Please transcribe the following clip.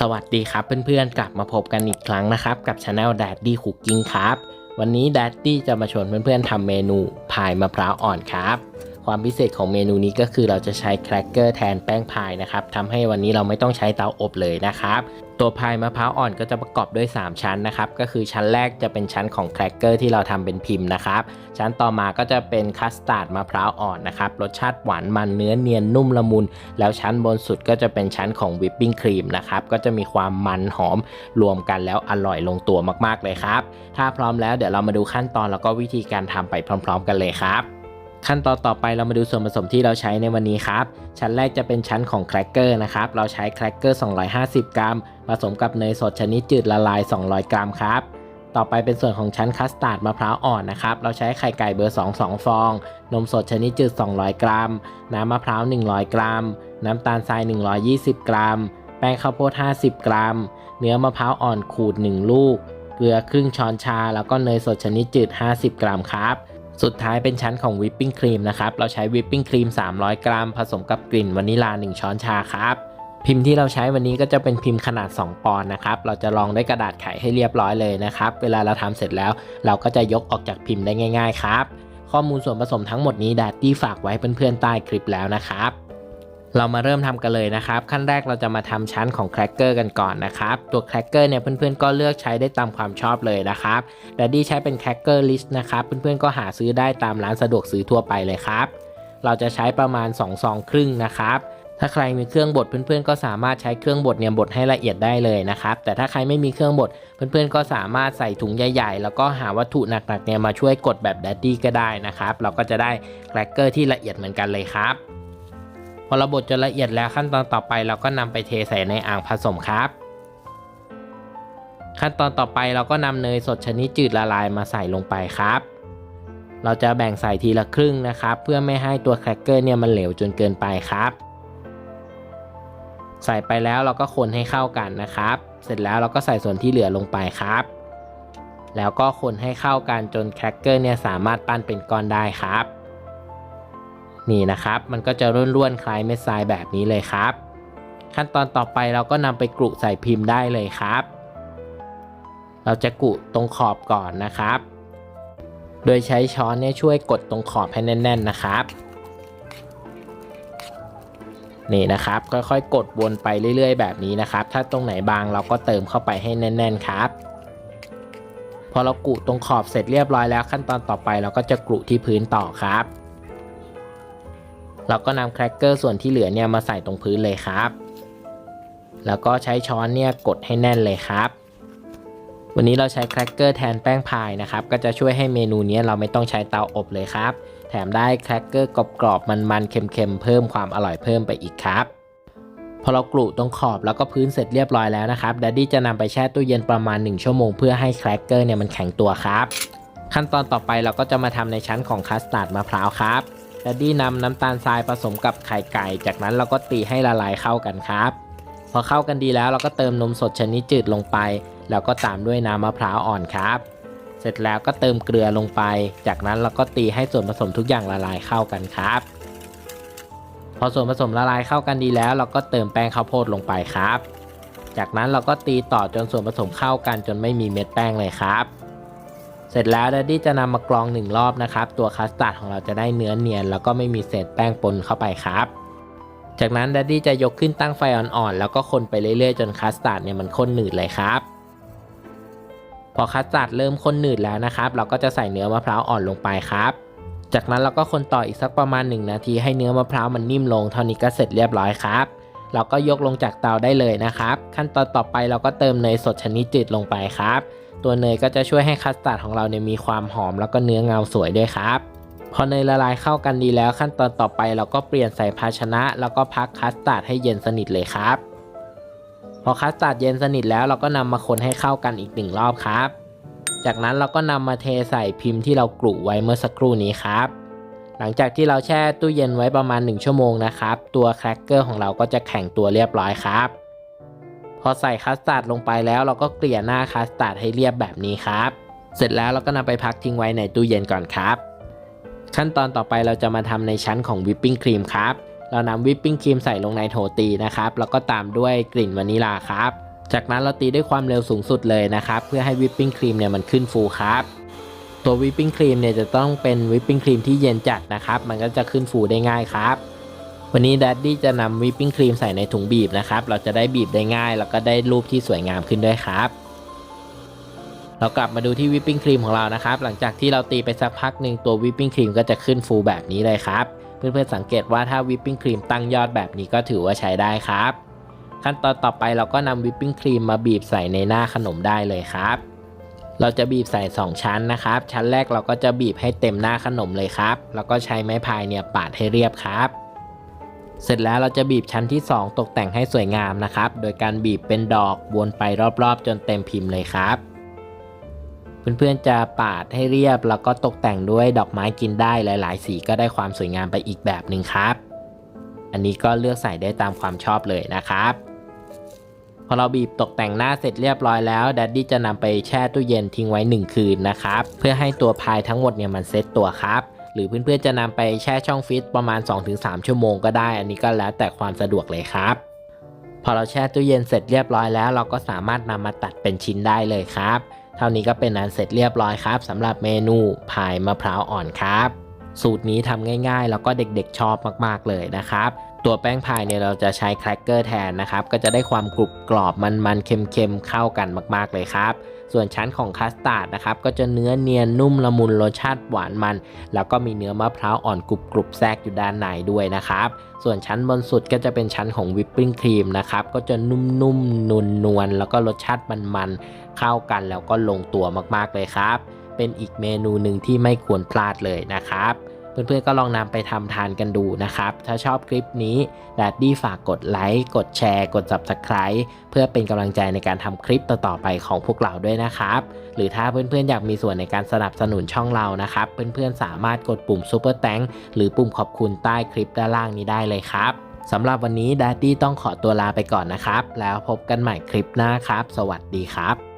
สวัสดีครับเพื่อนๆ กลับมาพบกันอีกครั้งนะครับ กับช anel Daddy Cooking ครับ วันนี้ Daddy จะมาชวนเพื่อนๆทำเมนูพายมะพร้าวอ่อนครับ ความพิเศษของเมนูนี้ก็คือเราจะใช้แครกเกอร์แทนแป้งพายนะครับทำให้วันนี้เราไม่ต้องใช้เตาอบเลยนะครับตัวพายมะพร้าวอ่อนก็จะประกอบด้วย 3 ชั้นนะครับ ก็คือชั้นแรกจะเป็นชั้นของแครกเกอร์ที่เราทำเป็นพิมพ์นะครับ ชั้นต่อมาก็จะเป็นคัสตาร์ดมะพร้าวอ่อนนะครับ รสชาติหวานมันเนื้อเนียนนุ่มละมุน แล้วชั้นบนสุดก็จะเป็นชั้นของวิปปิ้งครีมนะครับ ก็จะมีความมันหอมรวมกันแล้วอร่อยลงตัวมากๆเลยครับ ถ้าพร้อมแล้วเดี๋ยวเรามาดูขั้นตอนแล้วก็วิธีการทำไปพร้อม ๆ กันเลยครับ ขั้นตอนต่อไปเรามาดูส่วนผสมที่เราใช้ในวันนี้ครับ ชั้นแรกจะเป็นชั้นของแครกเกอร์นะครับ เราใช้แครกเกอร์ 250 กรัม ผสมกับเนยสดชนิดจืดละลาย 200 กรัมครับ ต่อไปเป็นส่วนของชั้นคัสตาร์ดมะพร้าวอ่อนนะครับ เราใช้ไข่ไก่เบอร์ 2 2 ฟอง นมสดชนิดจืด 200 กรัม น้ำมะพร้าว 100 กรัม น้ำตาลทราย 120 กรัม แป้งข้าวโพด 50 กรัม เนื้อมะพร้าวอ่อนขูด 1 ลูก เกลือครึ่งช้อนชา แล้วก็เนยสดชนิดจืด 50 กรัมครับ สุดท้ายเป็นชั้นของวิปปิ้งครีมนะครับ เราใช้วิปปิ้งครีม 300 กรัม ผสมกับกลิ่นวานิลา 1 ช้อนชาครับ พิมพ์ที่เราใช้วันนี้ก็จะเป็นพิมพ์ขนาด 2 ปอนด์นะครับ เราจะลองด้วยกระดาษไขให้เรียบร้อยเลยนะครับ เวลาเราทำเสร็จแล้ว เราก็จะยกออกจากพิมพ์ได้ง่าย ๆ ครับ ข้อมูลส่วนผสมทั้งหมดนี้ดัตตี้ฝากไว้เพื่อนๆใต้คลิปแล้วนะครับ เรามาเริ่มทำกันเลยนะครับ ขั้นแรกเราจะมาทำชั้นของแครกเกอร์กันก่อนนะครับ ตัวแครกเกอร์เนี่ยเพื่อนๆก็เลือกใช้ได้ตามความชอบเลยนะครับดัดดี้ใช้เป็นแครกเกอร์ลิสต์นะครับ เพื่อนๆก็หาซื้อได้ตามร้านสะดวกซื้อทั่วไปเลยครับ เราจะใช้ประมาณ2ซองครึ่งนะครับถ้าใครมีเครื่องบดเพื่อนๆก็สามารถใช้เครื่องบดเนี่ยบดให้ละเอียดได้เลยนะครับ แต่ถ้าใครไม่มีเครื่องบดเพื่อนๆก็สามารถใส่ถุงใหญ่ ๆ แล้วก็หาวัตถุหนักๆเนี่ยมาช่วยกดแบบดัดดี้ก็ได้นะครับ เราก็จะได้แครกเกอร์ที่ละเอียดเหมือนกันเลยครับ พอเราบดจนละเอียดแล้วขั้นตอนต่อไปเราก็นำไปเทใส่ในอ่างผสมครับ ขั้นตอนต่อไปเราก็นำเนยสดชนิดจืดละลายมาใส่ลงไปครับ เราจะแบ่งใส่ทีละครึ่งนะครับ เพื่อไม่ให้ตัวแครกเกอร์เนี่ยมันเหลวจนเกินไปครับ ใส่ไปแล้วเราก็คนให้เข้ากันนะครับ เสร็จแล้วเราก็ใส่ส่วนที่เหลือลงไปครับ แล้วก็คนให้เข้ากันจนแครกเกอร์เนี่ยสามารถปั้นเป็นก้อนได้ครับ นี่นะครับ มันก็จะร่วนๆคล้ายเม็ดทรายแบบนี้เลยครับ ขั้นตอนต่อไปเราก็นำไปกรุใส่พิมพ์ได้เลยครับ เราจะกรุตรงขอบก่อนนะครับ โดยใช้ช้อนเนี่ยช่วยกดตรงขอบให้แน่น ๆนะครับ นี่นะครับ ค่อยๆ กดวนไปเรื่อย ๆ แบบนี้นะครับ ถ้าตรงไหนบางเราก็เติมเข้าไปให้แน่น ๆ ครับพอเรากุตรงขอบเสร็จเรียบร้อยแล้วขั้นตอนต่อไปเราก็จะกรุที่พื้นต่อครับ เราก็นำแครกเกอร์ส่วนที่เหลือเนี่ยมาใส่ตรงพื้นเลยครับ แล้วก็ใช้ช้อนเนี่ยกดให้แน่นเลยครับ วันนี้เราใช้แครกเกอร์แทนแป้งพายนะครับ ก็จะช่วยให้เมนูนี้เราไม่ต้องใช้เตาอบเลยครับ แถมได้แครกเกอร์กรอบๆมันๆเค็มๆเพิ่มความอร่อยเพิ่มไปอีกครับพอเรากรุตรงขอบแล้วก็พื้นเสร็จเรียบร้อยแล้วนะครับดัดดี้จะนำไปแช่ตู้เย็นประมาณ 1 ชั่วโมงเพื่อให้แครกเกอร์เนี่ยมันแข็งตัวครับ ขั้นตอนต่อไปเราก็จะมาทำในชั้นของคัสตาร์ดมะพร้าวครับ ดัดดี้นำน้ำตาลทรายผสมกับไข่ไก่ จากนั้นเราก็ตีให้ละลายเข้ากันครับ พอเข้ากันดีแล้วเราก็เติมนมสดชนิดจืดลงไป แล้วก็ตามด้วยน้ำมะพร้าวอ่อนครับ เสร็จแล้วก็เติมเกลือลงไป จากนั้นเราก็ตีให้ส่วนผสมทุกอย่างละลายเข้ากันครับ พอส่วนผสมละลายเข้ากันดีแล้ว เราก็เติมแป้งข้าวโพดลงไปครับ จากนั้นเราก็ตีต่อจนส่วนผสมเข้ากันจนไม่มีเม็ดแป้งเลยครับ เสร็จแล้วดัดดี้จะนำมากรองหนึ่งรอบนะครับ ตัวคัสตาร์ดของเราจะได้เนื้อเนียน แล้วก็ไม่มีเศษแป้งปนเข้าไปครับ จากนั้นดัดดี้จะยกขึ้นตั้งไฟอ่อนๆ แล้วก็คนไปเรื่อยๆ จนคัสตาร์ดเนี่ยมันข้นหนืดเลยครับ พอคัสตาร์ดเริ่มข้นหนืดแล้วนะครับ เราก็จะใส่เนื้อมะพร้าวอ่อนลงไปครับ จากนั้นเราก็คนต่ออีกสักประมาณ 1 นาทีให้เนื้อมะพร้าวมันนิ่มลงเท่านี้ก็เสร็จเรียบร้อยครับเราก็ยกลงจากเตาได้เลยนะครับ ขั้นตอนต่อไปเราก็เติมเนยสดชนิดจืดลงไปครับ ตัวเนยก็จะช่วยให้คัสตาร์ดของเราเนี่ยมีความหอมแล้วก็เนื้อเงาสวยด้วยครับพอเนยละลายเข้ากันดีแล้วขั้นตอนต่อไปเราก็เปลี่ยนใส่ภาชนะ แล้วก็พักคัสตาร์ดให้เย็นสนิทเลยครับ พอคัสตาร์ดเย็นสนิทแล้วเราก็นำมาคนให้เข้ากันอีกหนึ่งรอบครับ จากนั้นเราก็นำมาเทใส่พิมพ์ที่เรากรุไว้เมื่อสักครู่นี้ครับ หลังจากที่เราแช่ตู้เย็นไว้ประมาณ 1 ชั่วโมงนะครับ ตัวแครกเกอร์ของเราก็จะแข็งตัวเรียบร้อยครับ พอใส่คัสตาร์ดลงไปแล้วเราก็เกลี่ยหน้าคัสตาร์ดให้เรียบแบบนี้ครับ เสร็จแล้วเราก็นำไปพักทิ้งไว้ในตู้เย็นก่อนครับ ขั้นตอนต่อไปเราจะมาทำในชั้นของวิปปิ้งครีมครับ เรานำวิปปิ้งครีมใส่ลงในโถตีนะครับ แล้วก็ตามด้วยกลิ่นวานิลาครับ จากนั้นเราตีด้วยความเร็วสูงสุดเลยนะครับ เพื่อให้วิปปิ้งครีมเนี่ยมันขึ้นฟูครับ ตัววิปปิ้งครีมเนี่ยจะต้องเป็นวิปปิ้งครีมที่เย็นจัดนะครับ มันก็จะขึ้นฟูได้ง่ายครับ วันนี้ดัดดี้จะนำวิปปิ้งครีมใส่ในถุงบีบนะครับ เราจะได้บีบได้ง่าย แล้วก็ได้รูปที่สวยงามขึ้นด้วยครับ เรากลับมาดูที่วิปปิ้งครีมของเรานะครับ หลังจากที่เราตีไปสักพักหนึ่งตัววิปปิ้งครีมก็จะขึ้นฟูแบบนี้เลยครับ เพื่อนๆสังเกตว่าถ้าวิปปิ้งครีมตั้งยอดแบบนี้ก็ถือว่าใช้ได้ครับ ขั้นตอนต่อไปเราก็นำวิปปิ้งครีมมาบีบใส่ในหน้าขนมได้เลยครับ เราจะบีบใส่ 2 ชั้นนะครับ ชั้นแรกเราก็จะบีบให้เต็มหน้าขนมเลยครับ แล้วก็ใช้ไม้พายเนี่ยปาดให้เรียบครับ เสร็จแล้วเราจะบีบชั้นที่ 2 ตกแต่งให้สวยงามนะครับ โดยการบีบเป็นดอกวนไปรอบๆ จนเต็มพิมพ์เลยครับ เพื่อนๆจะปาดให้เรียบแล้วก็ตกแต่งด้วยดอกไม้กินได้หลายๆ สีก็ได้ความสวยงามไปอีกแบบหนึ่งครับ อันนี้ก็เลือกใส่ได้ตามความชอบเลยนะครับ พอเราบีบตกแต่งหน้าเสร็จเรียบร้อยแล้วดัดดี้จะนำไปแช่ตู้เย็นทิ้งไว้ 1 คืนนะครับ เพื่อให้ตัวพายทั้งหมดเนี่ยมันเซตตัวครับ หรือเพื่อนๆจะนำไปแช่ช่องฟรีซประมาณ 2-3 ชั่วโมงก็ได้ อันนี้ก็แล้วแต่ความสะดวกเลยครับ พอเราแช่ตู้เย็นเสร็จเรียบร้อยแล้ว เราก็สามารถนำมาตัดเป็นชิ้นได้เลยครับ เท่านี้ก็เป็นอันเสร็จเรียบร้อยครับสำหรับเมนูพายมะพร้าวอ่อนครับ สูตรนี้ทำง่าย ๆ แล้วก็เด็กๆชอบมากๆเลยนะครับตัวแป้งพายเนี่ยเราจะใช้แครกเกอร์แทนนะครับ ก็จะได้ความกรุบกรอบมันๆเค็มๆเข้ากันมากๆเลยครับ ส่วนชั้นของคัสตาร์ดนะครับก็จะเนื้อเนียนนุ่มละมุนรสชาติหวานมัน แล้วก็มีเนื้อมะพร้าวอ่อนกรุบๆแทรกอยู่ด้านในด้วยนะครับ ส่วนชั้นบนสุดก็จะเป็นชั้นของวิปปิ้งครีมนะครับก็จะนุ่มๆนวลแล้วก็รสชาติมันๆเข้ากันแล้วก็ลงตัวมากๆเลยครับ เป็นอีกเมนูหนึ่งที่ไม่ควรพลาดเลยนะครับ เพื่อนๆก็ลองนำไปทำทานกันดูนะครับ ถ้าชอบคลิปนี้แดดดี้ฝากกดไลค์ กดแชร์ กด Subscribe เพื่อเป็นกำลังใจในการทำคลิปต่อๆไปของพวกเราด้วยนะครับ หรือถ้าเพื่อนๆอยากมีส่วนในการสนับสนุนช่องเรานะครับ เพื่อนๆสามารถกดปุ่ม Super t h a n k หรือปุ่มขอบคุณใต้คลิปด้านล่างนี้ได้เลยครับสำหรับวันนี้ดัดดี้ต้องขอตัวลาไปก่อนนะครับ แล้วพบกันใหม่คลิปหน้าครับ สวัสดีครับ